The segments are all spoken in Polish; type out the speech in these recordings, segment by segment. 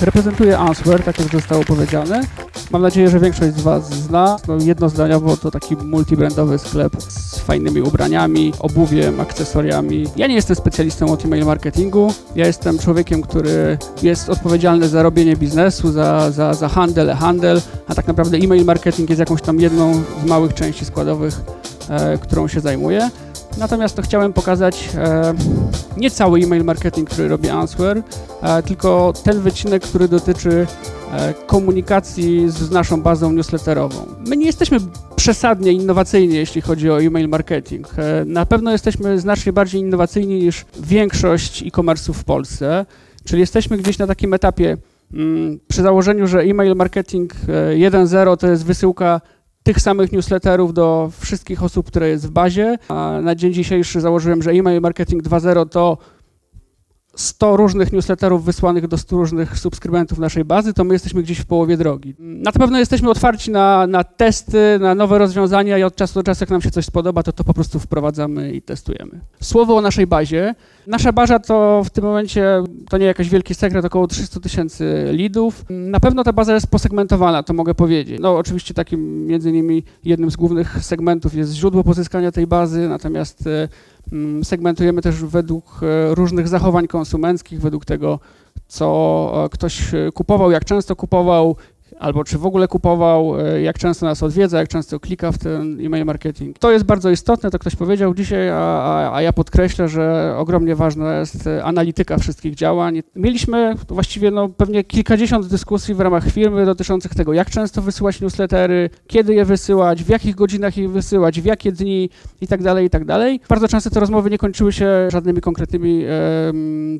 Reprezentuję Answer, tak jak zostało powiedziane. Mam nadzieję, że większość z Was zna. No, jednozdaniowo to taki multibrandowy sklep z fajnymi ubraniami, obuwiem, akcesoriami. Ja nie jestem specjalistą od e-mail marketingu. Ja jestem człowiekiem, który jest odpowiedzialny za robienie biznesu, za, za, za handel, handel, a tak naprawdę e-mail marketing jest jakąś tam jedną z małych części składowych, e, którą się zajmuję. Natomiast to chciałem pokazać e, nie cały e-mail marketing, który robi Answer, e, tylko ten wycinek, który dotyczy e, komunikacji z naszą bazą newsletterową. My nie jesteśmy przesadnie innowacyjni, jeśli chodzi o e-mail marketing. E, na pewno jesteśmy znacznie bardziej innowacyjni niż większość e-commerce'ów w Polsce, czyli jesteśmy gdzieś na takim etapie mm, przy założeniu, że e-mail marketing 1.0 to jest wysyłka tych samych newsletterów do wszystkich osób, które jest w bazie. A na dzień dzisiejszy założyłem, że e-mail marketing 2.0 to 100 różnych newsletterów wysłanych do 100 różnych subskrybentów naszej bazy, to my jesteśmy gdzieś w połowie drogi. Na pewno jesteśmy otwarci na, na testy, na nowe rozwiązania i od czasu do czasu, jak nam się coś spodoba, to to po prostu wprowadzamy i testujemy. Słowo o naszej bazie. Nasza baza to w tym momencie, to nie jakiś wielki sekret, około 300 tysięcy lidów. Na pewno ta baza jest posegmentowana, to mogę powiedzieć. No oczywiście takim między innymi jednym z głównych segmentów jest źródło pozyskania tej bazy, natomiast e, segmentujemy też według e, różnych zachowań konsumenckich, według tego, co e, ktoś e, kupował, jak często kupował, albo czy w ogóle kupował, e, jak często nas odwiedza, jak często klika w ten e-mail marketing. To jest bardzo istotne, to ktoś powiedział dzisiaj, a, a, a ja podkreślę, że ogromnie ważna jest e, analityka wszystkich działań. Mieliśmy właściwie no, pewnie kilkadziesiąt dyskusji w ramach firmy dotyczących tego, jak często wysyłać newslettery, kiedy je wysyłać, w jakich godzinach je wysyłać, w jakie dni i tak dalej, i tak. Bardzo często te rozmowy nie kończyły się żadnymi konkretnymi e,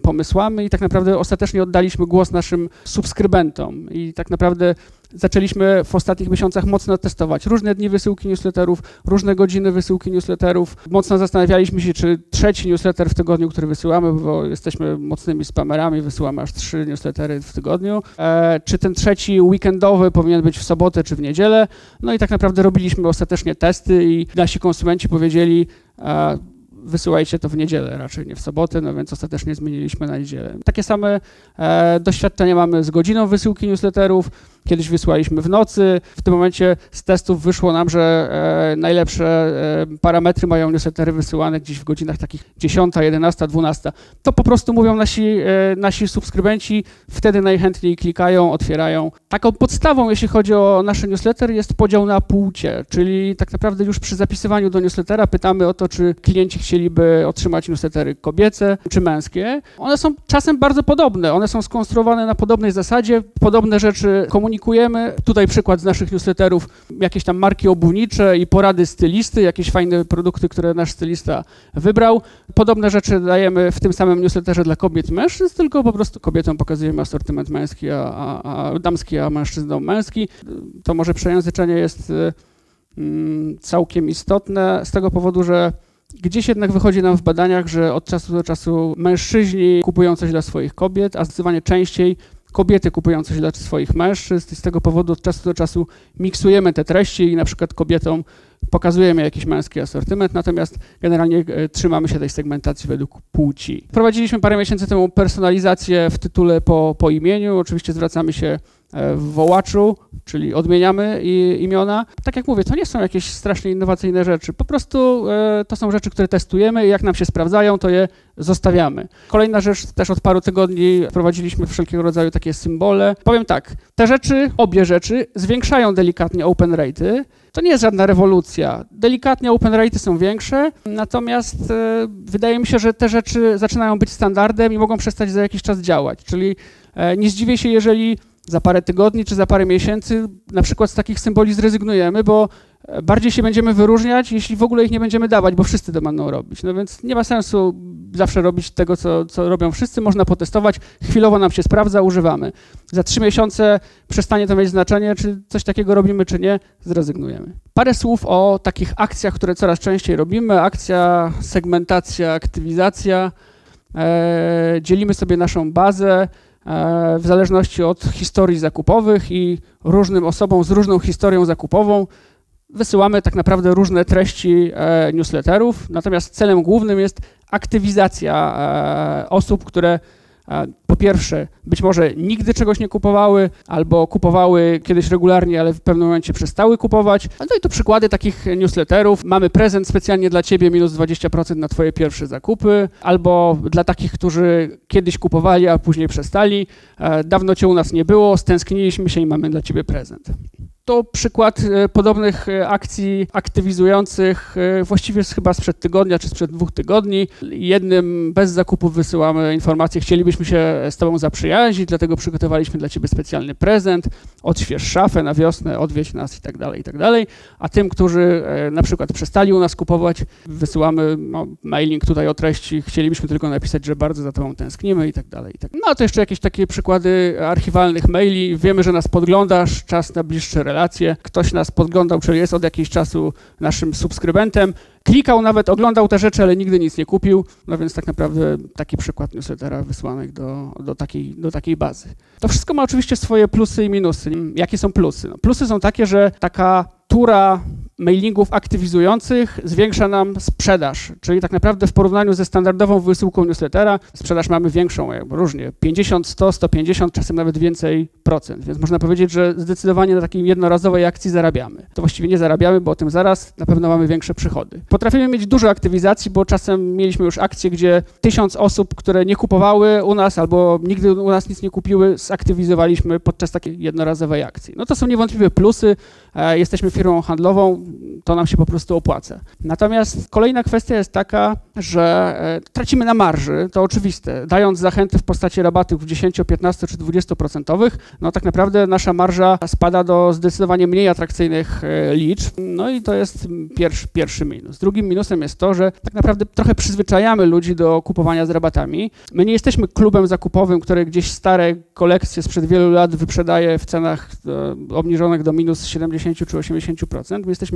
pomysłami i tak naprawdę ostatecznie oddaliśmy głos naszym subskrybentom i tak naprawdę zaczęliśmy w ostatnich miesiącach mocno testować różne dni wysyłki newsletterów, różne godziny wysyłki newsletterów. Mocno zastanawialiśmy się, czy trzeci newsletter w tygodniu, który wysyłamy, bo jesteśmy mocnymi spamerami, wysyłamy aż trzy newslettery w tygodniu, e, czy ten trzeci weekendowy powinien być w sobotę czy w niedzielę. No i tak naprawdę robiliśmy ostatecznie testy i nasi konsumenci powiedzieli, e, wysyłajcie to w niedzielę, raczej nie w sobotę, no więc ostatecznie zmieniliśmy na niedzielę. Takie same e, doświadczenia mamy z godziną wysyłki newsletterów. Kiedyś wysłaliśmy w nocy. W tym momencie z testów wyszło nam, że e, najlepsze e, parametry mają newslettery wysyłane gdzieś w godzinach takich 10, 11, 12. To po prostu mówią nasi, e, nasi subskrybenci, wtedy najchętniej klikają, otwierają. Taką podstawą, jeśli chodzi o nasze newsletter, jest podział na płcie, czyli tak naprawdę już przy zapisywaniu do newslettera pytamy o to, czy klienci chcieliby otrzymać newslettery kobiece czy męskie. One są czasem bardzo podobne, one są skonstruowane na podobnej zasadzie, podobne rzeczy komunikują komunikujemy. Tutaj przykład z naszych newsletterów, jakieś tam marki obuwnicze i porady stylisty, jakieś fajne produkty, które nasz stylista wybrał. Podobne rzeczy dajemy w tym samym newsletterze dla kobiet i mężczyzn, tylko po prostu kobietom pokazujemy asortyment męski, a, a, a damski, a mężczyznom męski. To może przejęzyczenie jest mm, całkiem istotne z tego powodu, że Gdzieś jednak wychodzi nam w badaniach, że od czasu do czasu mężczyźni kupują coś dla swoich kobiet, a zdecydowanie częściej kobiety kupują coś dla swoich mężczyzn i z tego powodu od czasu do czasu miksujemy te treści i na przykład kobietom pokazujemy jakiś męski asortyment, natomiast generalnie e, trzymamy się tej segmentacji według płci. Wprowadziliśmy parę miesięcy temu personalizację w tytule po, po imieniu. Oczywiście zwracamy się w wołaczu, czyli odmieniamy imiona. Tak jak mówię, to nie są jakieś strasznie innowacyjne rzeczy. Po prostu e, to są rzeczy, które testujemy i jak nam się sprawdzają, to je zostawiamy. Kolejna rzecz, też od paru tygodni wprowadziliśmy wszelkiego rodzaju takie symbole. Powiem tak, te rzeczy, obie rzeczy zwiększają delikatnie open rate'y. To nie jest żadna rewolucja. Delikatnie open rate'y są większe, natomiast e, wydaje mi się, że te rzeczy zaczynają być standardem i mogą przestać za jakiś czas działać. Czyli nie zdziwię się, jeżeli za parę tygodni czy za parę miesięcy na przykład z takich symboli zrezygnujemy, bo e, bardziej się będziemy wyróżniać, jeśli w ogóle ich nie będziemy dawać, bo wszyscy to będą robić. No więc nie ma sensu zawsze robić tego, co, co robią wszyscy. Można potestować, chwilowo nam się sprawdza, używamy. Za trzy miesiące przestanie to mieć znaczenie, czy coś takiego robimy, czy nie, zrezygnujemy. Parę słów o takich akcjach, które coraz częściej robimy. Akcja, segmentacja, aktywizacja. Eee, dzielimy sobie naszą bazę, w zależności od historii zakupowych i różnym osobom z różną historią zakupową wysyłamy tak naprawdę różne treści e, newsletterów, natomiast celem głównym jest aktywizacja e, osób, które po pierwsze, być może nigdy czegoś nie kupowały, albo kupowały kiedyś regularnie, ale w pewnym momencie przestały kupować. No i to przykłady takich newsletterów. Mamy prezent specjalnie dla Ciebie, minus 20% na Twoje pierwsze zakupy, albo dla takich, którzy kiedyś kupowali, a później przestali. E, dawno Cię u nas nie było, stęskniliśmy się i mamy dla Ciebie prezent. To przykład e, podobnych e, akcji aktywizujących, e, właściwie chyba sprzed tygodnia czy sprzed dwóch tygodni. Jednym bez zakupów wysyłamy informację, chcielibyśmy się z Tobą zaprzyjaźnić, dlatego przygotowaliśmy dla Ciebie specjalny prezent, odśwież szafę na wiosnę, odwieź nas i tak dalej, i tak dalej. A tym, którzy na przykład przestali u nas kupować, wysyłamy no, mailing tutaj o treści, chcielibyśmy tylko napisać, że bardzo za Tobą tęsknimy i tak dalej. I tak. No to jeszcze jakieś takie przykłady archiwalnych maili. Wiemy, że nas podglądasz, czas na bliższe relacje relacje. Ktoś nas podglądał, czyli jest od jakiegoś czasu naszym subskrybentem. Klikał nawet, oglądał te rzeczy, ale nigdy nic nie kupił. No więc tak naprawdę taki przykład newslettera wysłanych do, do, takiej, do takiej bazy. To wszystko ma oczywiście swoje plusy i minusy. Jakie są plusy? No, plusy są takie, że taka tura mailingów aktywizujących zwiększa nam sprzedaż, czyli tak naprawdę w porównaniu ze standardową wysyłką newslettera sprzedaż mamy większą, jakby różnie, 50, 100, 150, czasem nawet więcej procent, więc można powiedzieć, że zdecydowanie na takiej jednorazowej akcji zarabiamy. To właściwie nie zarabiamy, bo o tym zaraz na pewno mamy większe przychody. Potrafimy mieć dużo aktywizacji, bo czasem mieliśmy już akcje, gdzie tysiąc osób, które nie kupowały u nas albo nigdy u nas nic nie kupiły, zaktywizowaliśmy podczas takiej jednorazowej akcji. No to są niewątpliwie plusy. E, jesteśmy firmą handlową, to nam się po prostu opłaca. Natomiast kolejna kwestia jest taka, że e, tracimy na marży, to oczywiste. Dając zachęty w postaci rabatów 10, 15 czy 20%, no tak naprawdę nasza marża spada do zdecydowanie mniej atrakcyjnych e, liczb. No i to jest pierwszy, pierwszy minus. Drugim minusem jest to, że tak naprawdę trochę przyzwyczajamy ludzi do kupowania z rabatami. My nie jesteśmy klubem zakupowym, który gdzieś stare kolekcje sprzed wielu lat wyprzedaje w cenach e, obniżonych do minus 70 czy 80%. My jesteśmy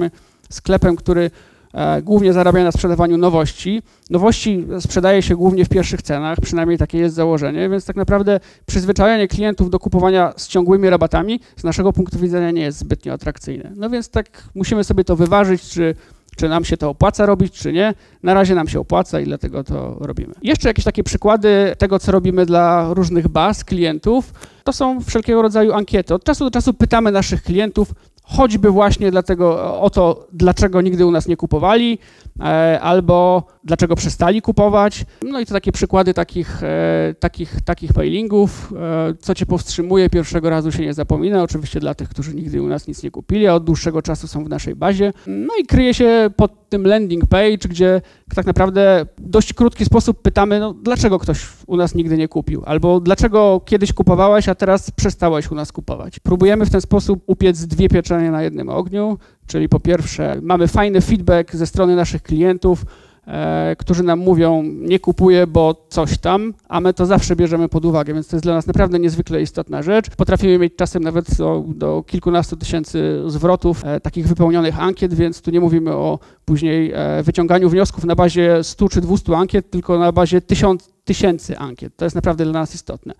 sklepem, który e, głównie zarabia na sprzedawaniu nowości. Nowości sprzedaje się głównie w pierwszych cenach, przynajmniej takie jest założenie, więc tak naprawdę przyzwyczajanie klientów do kupowania z ciągłymi rabatami z naszego punktu widzenia nie jest zbytnio atrakcyjne. No więc tak musimy sobie to wyważyć, czy czy nam się to opłaca robić, czy nie. Na razie nam się opłaca i dlatego to robimy. Jeszcze jakieś takie przykłady tego, co robimy dla różnych baz klientów, to są wszelkiego rodzaju ankiety. Od czasu do czasu pytamy naszych klientów, choćby właśnie dlatego o to, dlaczego nigdy u nas nie kupowali, e, albo dlaczego przestali kupować. No i to takie przykłady takich, e, takich, takich mailingów. E, co cię powstrzymuje, pierwszego razu się nie zapomina, oczywiście dla tych, którzy nigdy u nas nic nie kupili, a od dłuższego czasu są w naszej bazie. No i kryje się pod tym landing page, gdzie tak naprawdę w dość krótki sposób pytamy, no, dlaczego ktoś u nas nigdy nie kupił, albo dlaczego kiedyś kupowałeś, a teraz przestałeś u nas kupować. Próbujemy w ten sposób upiec dwie pieczenie na jednym ogniu, czyli po pierwsze mamy fajny feedback ze strony naszych klientów, e, którzy nam mówią, nie kupuję, bo coś tam, a my to zawsze bierzemy pod uwagę, więc to jest dla nas naprawdę niezwykle istotna rzecz. Potrafimy mieć czasem nawet do, do kilkunastu tysięcy zwrotów e, takich wypełnionych ankiet, więc tu nie mówimy o później e, wyciąganiu wniosków na bazie 100 czy 200 ankiet, tylko na bazie tysiąc, tysięcy ankiet. To jest naprawdę dla nas istotne.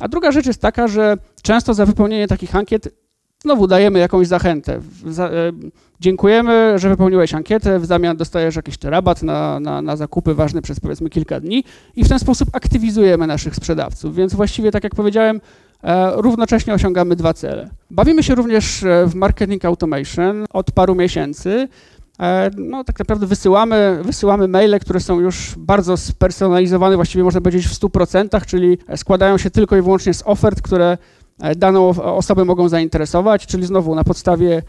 A druga rzecz jest taka, że często za wypełnienie takich ankiet znowu dajemy jakąś zachętę. Za, e, dziękujemy, że wypełniłeś ankietę, w zamian dostajesz jakiś rabat na, na, na, zakupy ważne przez powiedzmy kilka dni i w ten sposób aktywizujemy naszych sprzedawców. Więc właściwie, tak jak powiedziałem, e, równocześnie osiągamy dwa cele. Bawimy się również e, w marketing automation od paru miesięcy. No, tak naprawdę wysyłamy, wysyłamy maile, które są już bardzo spersonalizowane, właściwie można powiedzieć w 100%, czyli składają się tylko i wyłącznie z ofert, które daną osobę mogą zainteresować, czyli znowu na podstawie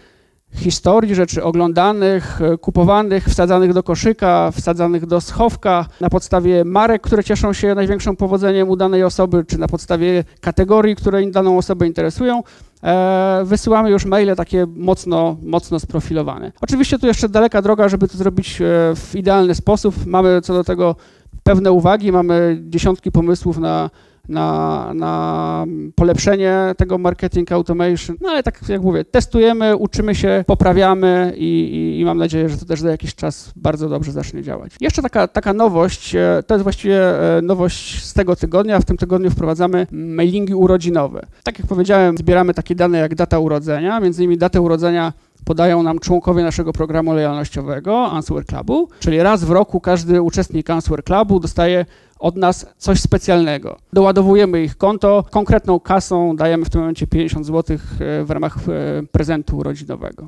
historii rzeczy oglądanych, e, kupowanych, wsadzanych do koszyka, wsadzanych do schowka, na podstawie marek, które cieszą się największym powodzeniem u danej osoby, czy na podstawie kategorii, które daną osobę interesują, e, wysyłamy już maile takie mocno, mocno sprofilowane. Oczywiście tu jeszcze daleka droga, żeby to zrobić e, w idealny sposób. Mamy co do tego pewne uwagi, mamy dziesiątki pomysłów na na, na polepszenie tego marketing automation. No ale tak jak mówię, testujemy, uczymy się, poprawiamy i, i, i, mam nadzieję, że to też za jakiś czas bardzo dobrze zacznie działać. Jeszcze taka, taka nowość, e, to jest właściwie e, nowość z tego tygodnia. W tym tygodniu wprowadzamy mailingi urodzinowe. Tak jak powiedziałem, zbieramy takie dane jak data urodzenia, między innymi datę urodzenia podają nam członkowie naszego programu lojalnościowego Answer Clubu, czyli raz w roku każdy uczestnik Answer Clubu dostaje od nas coś specjalnego. Doładowujemy ich konto konkretną kasą, dajemy w tym momencie 50 zł w ramach e, prezentu rodzinowego.